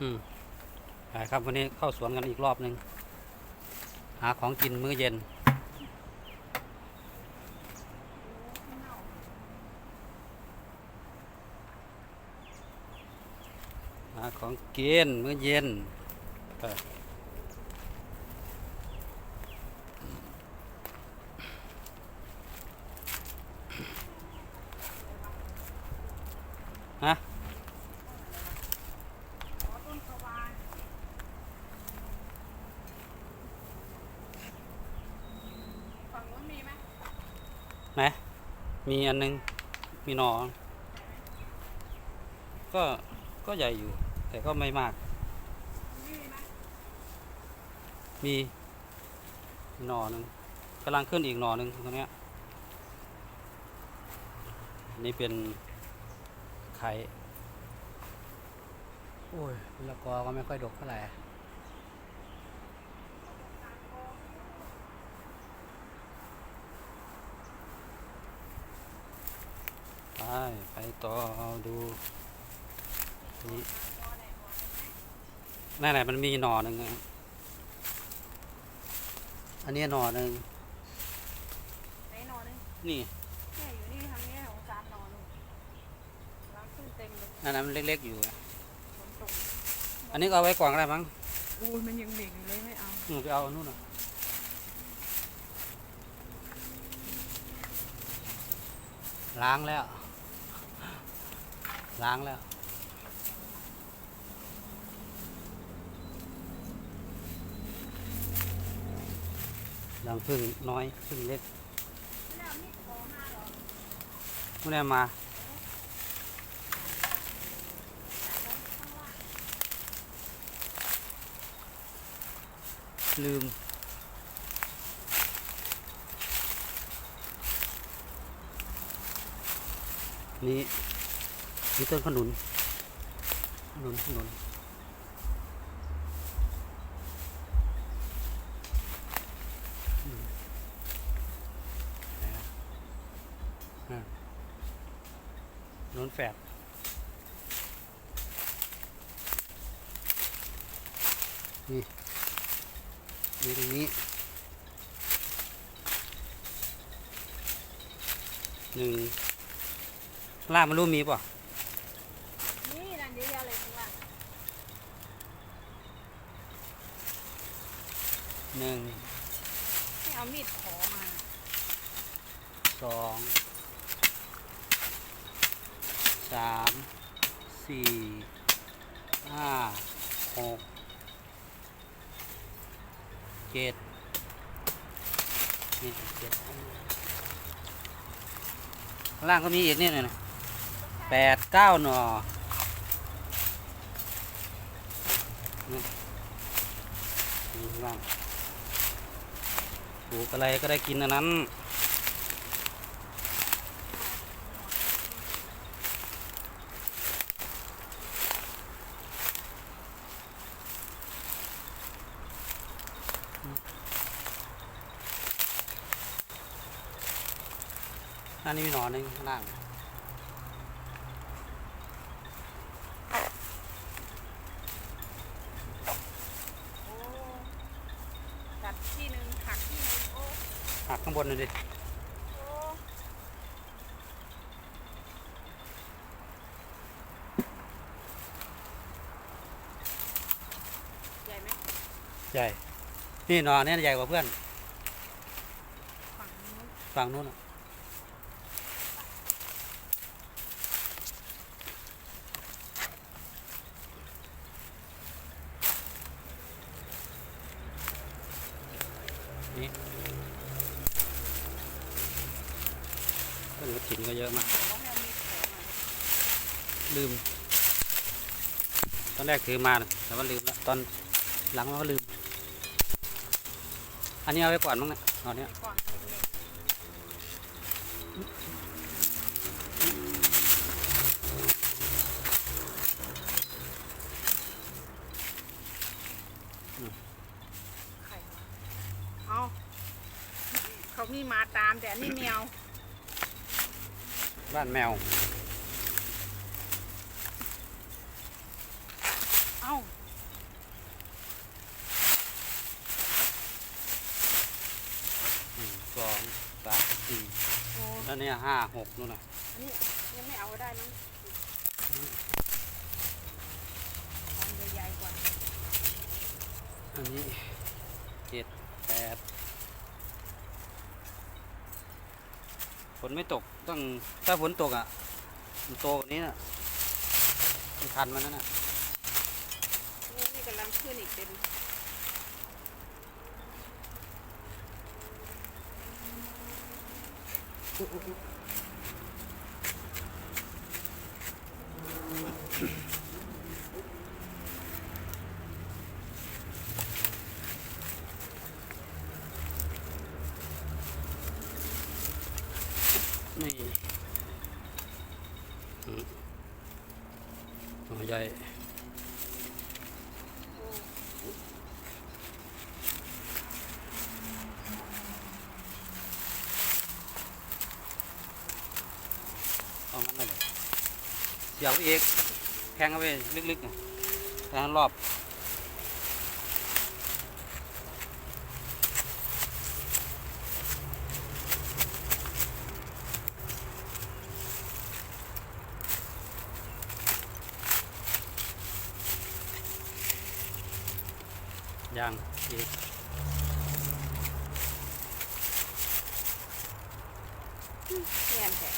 อืมไปครับวันนี้เข้าสวนกันอีกรอบหนึ่งหาของกินมื้อเย็น หาของกินมื้อเย็นไปฮะ ฝั่งนู้นมีไหม ไหน มีอันนึง มีหนอก็ก็ใหญ่อยู่ แต่ก็ไม่มากมีหมมีหนอหนึ่งกำลังขึ้นอีกหนอหนึ่งตรงนี้นี่เป็นไข่โอ้ยมะละกอก็ไม่ค่อยดกเท่าไหร่ ไปไปต่อเอาดูนี่นั่นแหละมันมีหนอหนึ่งอะอันนี้หนอหนึ่งไหนนอนนึงนี่เนี่ยอยู่นี่ทางเนี้ยของการนอนนู่นล้างขึ้นเต็มเลยนั่นนะมันเล็กๆอยู่อะฝนตกอันนี้ก็เอาไว้ก่อนก็ได้มั้งอู้ยมันยังเบ่งอยู่เลยไม่เอา หนูไปเอาอันนู่นน่ะล้างแล้ว ล้างแล้วรังพึ่งน้อยพึ่งเล็กไม่ได้เอามาลืม นี่ นี่ต้นขนุน ขนุน ขนุนขนุนแฝดนี่นี่ตรงนี้หนึ่งข้างล่างมันรู้มีป่ะ นี่นั่นเยอะๆเลยข้างล่าง หนึ่งให้เอามีดขอมาสองสามสี่ห้าหกเจ็ดนี่เจ็ดข้างล่างก็มีอีกเนี่ยนะแปดเก้าหน่อนี่นี่ข้างล่าง ปลูกอะไรก็ได้กินอันนั้น อันนี้มีหนอนหนึ่งข้างล่าง โอ้จัดที่หนึ่งหักที่หนึ่งโอ้ หักข้างบนเลยดิโอ้ใหญ่ไหมใหญ่ นี่หนอนเนี่ยใหญ่กว่าเพื่อน ฝั่งนู้นฝั่งนู้นน่ะนี่ ต้นกระถิ่นก็เยอะมาก ลืม ตอนแรกถือมาแต่ว่าลืมแล้วตอนหลังมันก็ลืม อันนี้เอาไว้ก่อนมั้งนะตอนเนี้ยไปก่อนเล็กๆไข่วะเอาเขามีมาตามแต่อันนี่แมว บ้านแมว เอาหนึ่งสองสามสี่แล้วเนี่ยห้าหกนู่นน่ะอันนี้ยังไม่เอาได้นใอันนี้เจ็ด ฝนไม่ตกต้องถ้าฝนตกอะมันโตกว่านี้น่ะไม่ทันมันนั่นน่ะนี่นี่กำลังขึ้นอีกเป็นนี่อืม หัวใหญ่โอ้เอางั้นเลยเสียบอีกแทงเข้าไปลึกๆนะแทงรอบ ยางอีกแง่นแท้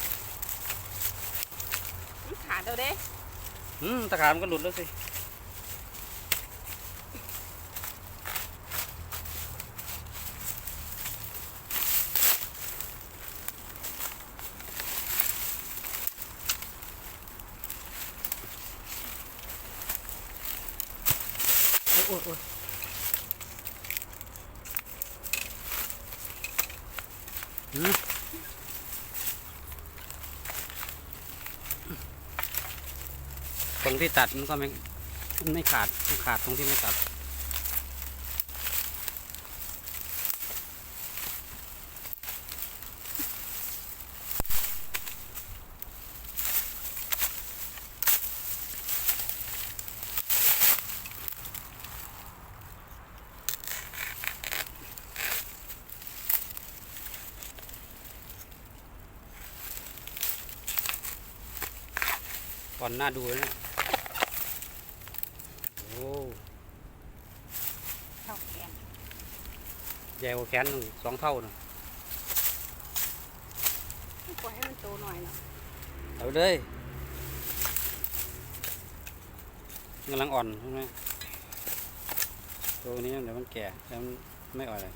มันขาดเอาเด้อืมตะขาบมันก็หลุดแล้วสิโอ้ยโอ้ยโอ้ยอืม ตรงที่ตัดมันก็ไม่ไม่ขาดมันขาดตรงที่ไม่ตัด ก่อนหน้าดูเลยเนี่ยโอ้เท่าแขนใหญ่กว่าแขนหนึ่งสองเท่านะปล่อยให้มันโตหน่อยเนาะเอาไปเลยกำลังอ่อนใช่ไหมตัวนี้เดี๋ยวมันแก่แล้วมันไม่อ่อนเลย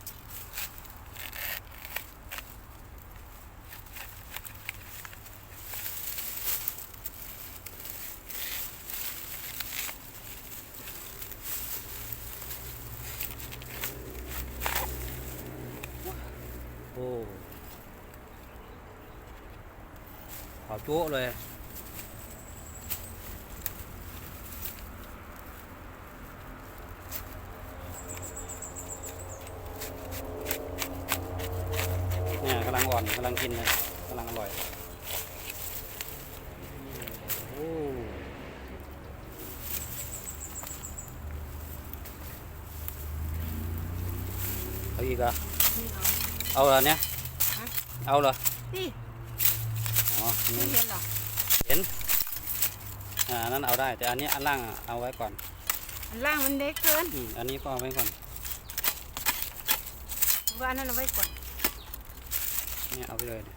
โอ้ขาวจั๊เลย เนี่ยกำลังอ่อนกำลังกินเลยกำลังอร่อยเอาอีกเหรอนี่เอาเอาเหรอเนี่ย เอาเหรอนี่อ๋อ ไม่นี่เห็นหรอเห็นอ่าอันนั้นเอาได้ แต่อันนี้อันล่างอะเอาไว้ก่อน อันล่างมันเล็กเกินอืมอันนี้ก็เอาไว้ก่อนว่าอันนั้นเอาไว้ก่อนเนี่ยเอาไปเลยเนี่ย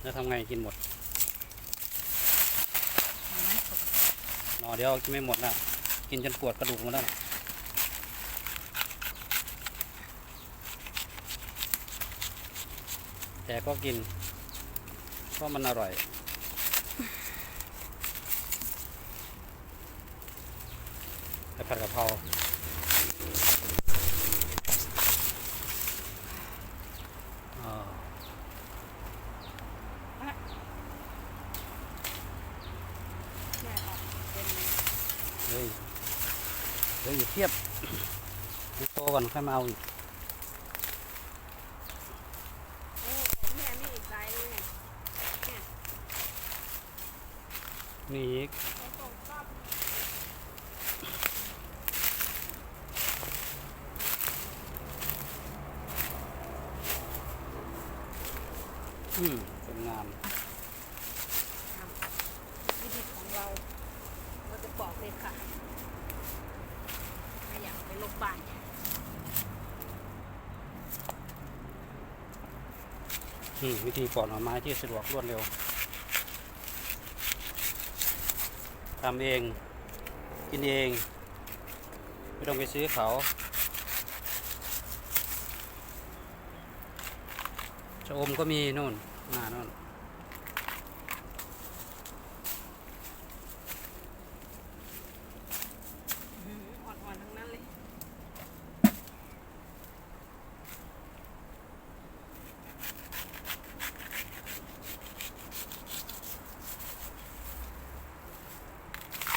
แล้วทำไงกินหมดเอาไว้ก่อนนอเดี๋ยวกินไม่หมดนะกินจนปวดกระดูกหมาแล้วแต่ก็กินเพ ราะมันอร่อยไปผัดกะเพราเฮ้ยเดี๋ยวอยู่เทียบโตก่อนค่อยมาเอาอีก โอ้ของแม่นี่อีกใบเลยเนี่ย นี่อีก ของตรงชอบ อืมเป็นงาม วิธีของเราเราจะบอกเลยค่ะไม่อยากไปลบบ้านเนี่ยอืมวิธีปอกหน่อไม้ที่สะดวกรวดเร็วทำเอง กินเอง ไม่ต้องไปซื้อเขา ชะอมก็มีนู่น หน้านู่นอื้อหืออ่อนๆทั้งนั้นเลย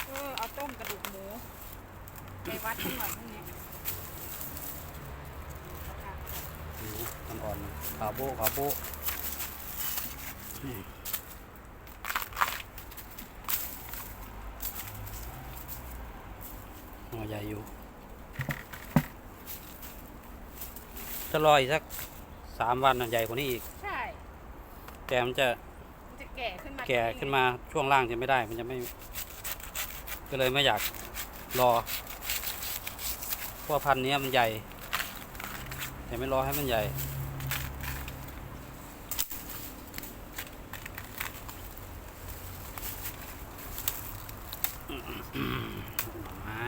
เออ เอาต้มกระดูกหมู ไปวัดทั้งหมดพรุ่งนี้อืมอ่อนๆขาวโบ๊ะขาวโบ๊ะอืมหัวใหญ่อยู่ จะรออีกสักสามวันน่ะใหญ่กว่านี้อีก ใช่ แต่มันจะมันจะแก่ขึ้นมาแก่ขึ้นมาช่วงล่างจะไม่ได้ มันจะไม่ ก็เลยไม่อยากรอเพราะว่าพันธุ์เนี้ยมันใหญ่ แต่ไม่รอให้มันใหญ่ไม้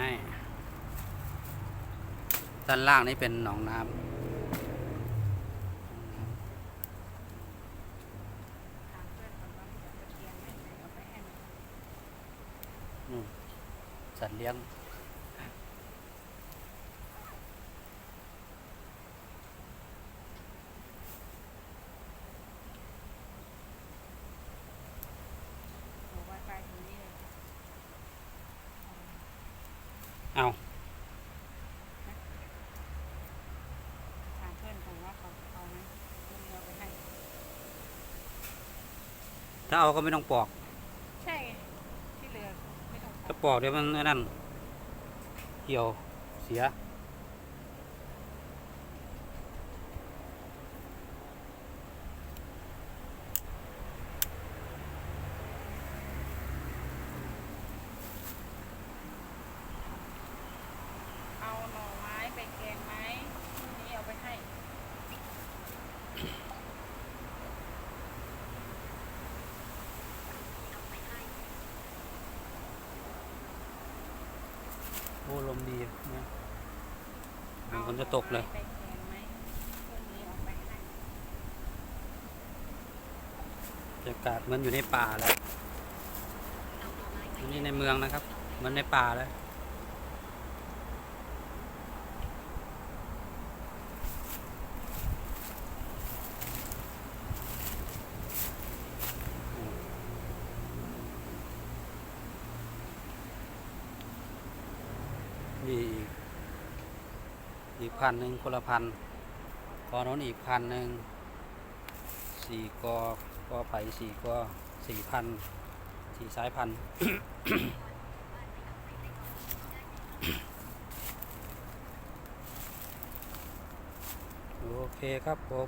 ด้านล่างนี่เป็นหนองน้ำ ถามเพื่อนก่อนว่ามีตะเกียงไหมไหนเอาไปให้มัน สัตว์เลี้ยงเอาไว้ไปตรงนี้เลยเอาถามเพื่อนก่อนว่าเขาเอาไหมพรุ่งนี้เอาไปให้ ถ้าเอาก็ไม่ต้องปอก ใช่ไงที่เหลือไม่ต้อง ถ้า ปอกเดี๋ยวมันนั่นเหี่ยวเสีย เอาหน่อไม้ไปแกงไหมพรุ่งนี้เอาไปให้ โอ้ ลมดีนะมัเอานฝนจะตกเลยอไม้ไปแกากาศเหมือนอยู่ในป่าแล้วนี่ในเมืองนะครับเหมือนในป่าแล้ว นี่อีก อีกพันหนึ่งคนละพันกอโน้นอีกพันหนึ่งสี่กอกอไผ่สี่กอสี่พันสี่สายพันโอเคครับผม